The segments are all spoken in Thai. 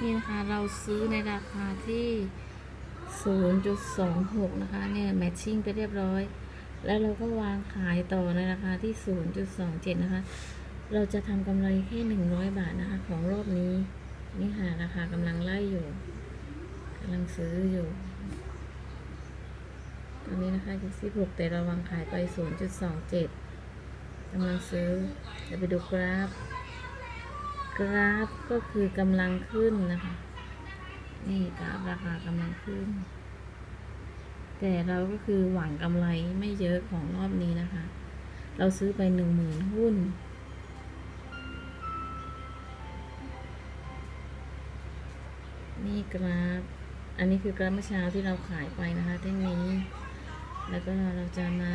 นี่นะคะเราซื้อในราคาที่ 0.26 นะคะ เนี่ยแมทชิ่งไปเรียบร้อย แล้วเราก็วางขายต่อในราคาที่ 0.27 นะคะ เราจะทำกำไรแค่ 100 บาทนะคะ ของรอบนี้ นี่ค่ะ ราคากำลังไล่อยู่กำลังซื้ออยู่ ตอนนี้นะคะ0.26แต่เราวางขายไป 0.27กำลังซื้อเดี๋ยวไปดูกราฟ ราฟก็คือกำลังขึ้นนะคะ นี่กราฟราคากำลังขึ้น แต่เราก็คือหวังกำไรไม่เยอะของรอบนี้นะคะ เราซื้อไปหนึ่งหมื่นหุ้น นี่กราฟ อันนี้คือกราฟเมื่อเช้าที่เราขายไปนะคะเท่านี้ แล้วก็เราจะมา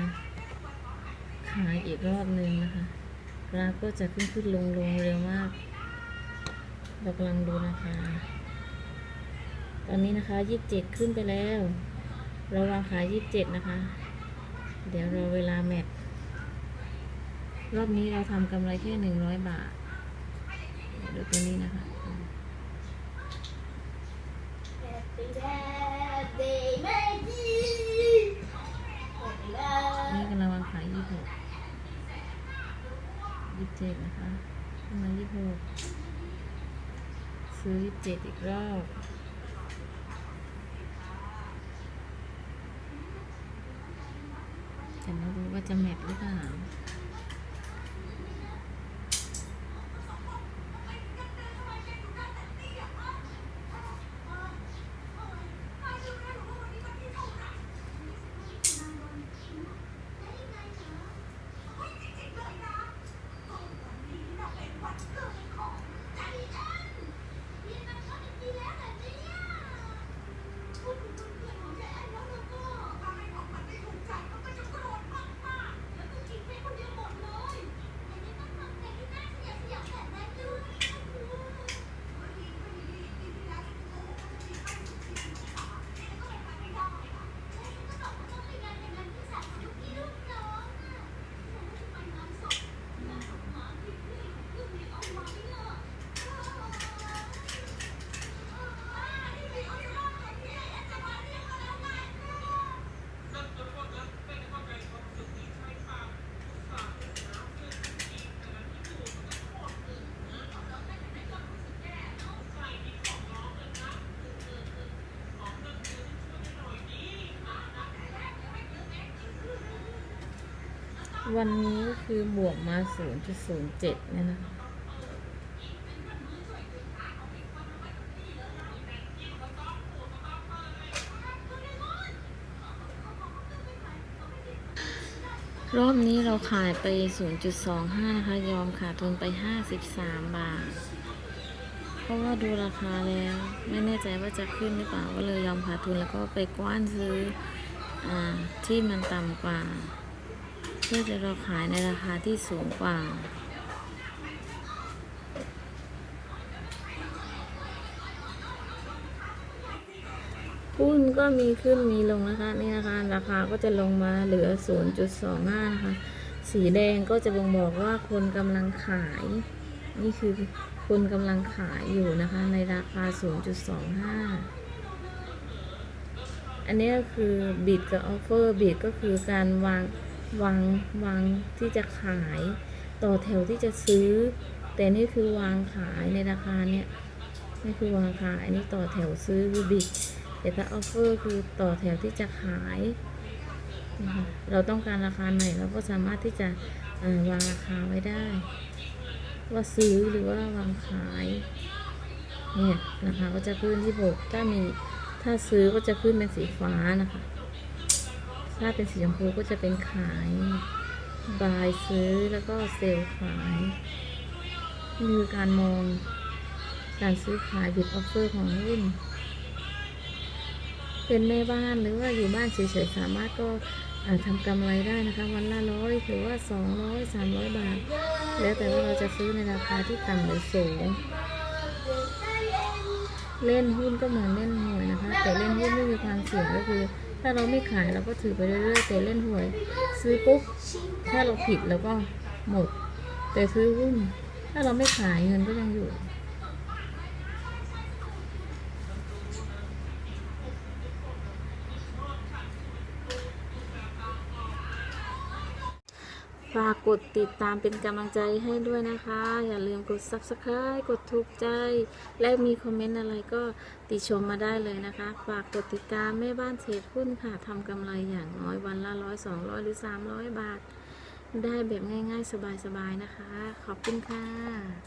ขายอีกรอบหนึ่งนะคะ กราฟก็จะขึ้นขึ้นลงลงเร็วมาก เรากำลังดูนะคะ ตอนนี้นะคะยี่สิบเจ็ดขึ้นไปแล้ว เราวางขายยี่สิบเจ็ดนะคะ เดี๋ยวรอเวลาแมทรอบนี้เราทำกำไรแค่หนึ่งร้อยบาทเดี๋ยวดูตัวนี้นะคะ Happy birthday Maggie Happy นี่ birthday กำลังวางขายยี่สิบหกยี่สิบเจ็ดนะคะขึ้นมายี่สิบหก ซื้อยี่สิบเจ็ดอีกรอบแต่ไม่รู้ว่าจะแมทหรือเปล่า วันนี้ก็คือบวกมา 0.07เนี่ยนะรอบนี้เราขายไป 0.25 นะคะ ยอมขาดทุนไป 53 บาท เพราะว่าดูราคาแล้ว ไม่แน่ใจว่าจะขึ้นหรือเปล่า ก็เลยยอมขาดทุนแล้วก็ไปกว้านซื้ออาที่มันต่ำกว่า เพื่อจะเราขายในราคาที่สูงกว่า หุ้นก็มีขึ้นมีลงนะคะ นี่นะคะ ราคาก็จะลงมาเหลือ 0.25 นะคะ สีแดงก็จะบ่งบอกว่าคนกำลังขาย นี่คือคนกำลังขายอยู่นะคะ ในราคา 0.25อันนี้ก็คือบิดกับออฟเฟอร์บิดก็คือการวาง วางวางที่จะขายต่อแถวที่จะซื้อ แต่นี่คือวางขายในราคาเนี้ยนี่คือวางขายนี่ต่อแถวซื้อคือบิดแต่ถ้าออฟเฟอร์คือต่อแถวที่จะขายนะคะเราต้องการราคาไหนเราก็สามารถที่จะวางราคาไว้ได้ ว่าซื้อหรือว่าวางขายเนี่ยราคาก็จะขึ้นที่บกถ้ามีถ้าซื้อก็จะขึ้นเป็นสีฟ้านะคะ ถ้าเป็นสีชมพูก็จะเป็นขายบายซื้อแล้วก็เซลล์ขายนี่คือการมองการซื้อขายบิดออฟเฟอร์ของหุ้นเป็นแม่บ้านหรือว่าอยู่บ้านเฉยๆสามารถก็ทำกำไรได้นะคะ วันละร้อยหรือว่าสองร้อยสามร้อยบาท แล้วแต่ว่าเราจะซื้อในราคาที่ต่ำหรือสูง เล่นหุ้นก็เหมือนเล่นหวยนะคะ แต่เล่นหุ้นไม่มีความเสี่ยงก็คือ ถ้าเราไม่ขายเราก็ถือไปเรื่อยๆแต่เล่นหวย ซื้อปุ๊บถ้าเราผิดเราก็หมด แต่ซื้อหุ้นถ้าเราไม่ขายเงินก็ยังอยู่ ฝากกดติดตามเป็นกำลังใจให้ด้วยนะคะ อย่าลืมกด subscribe กดถูกใจ และมีคอมเมนต์อะไรก็ติชมมาได้เลยนะคะ ฝากกดติดตามแม่บ้านเทรดหุ้นค่ะทำกำไรอย่างน้อยวันละร้อยสองร้อยหรือสามร้อยบาท ได้แบบง่ายๆ สบายๆนะคะ ขอบคุณค่ะ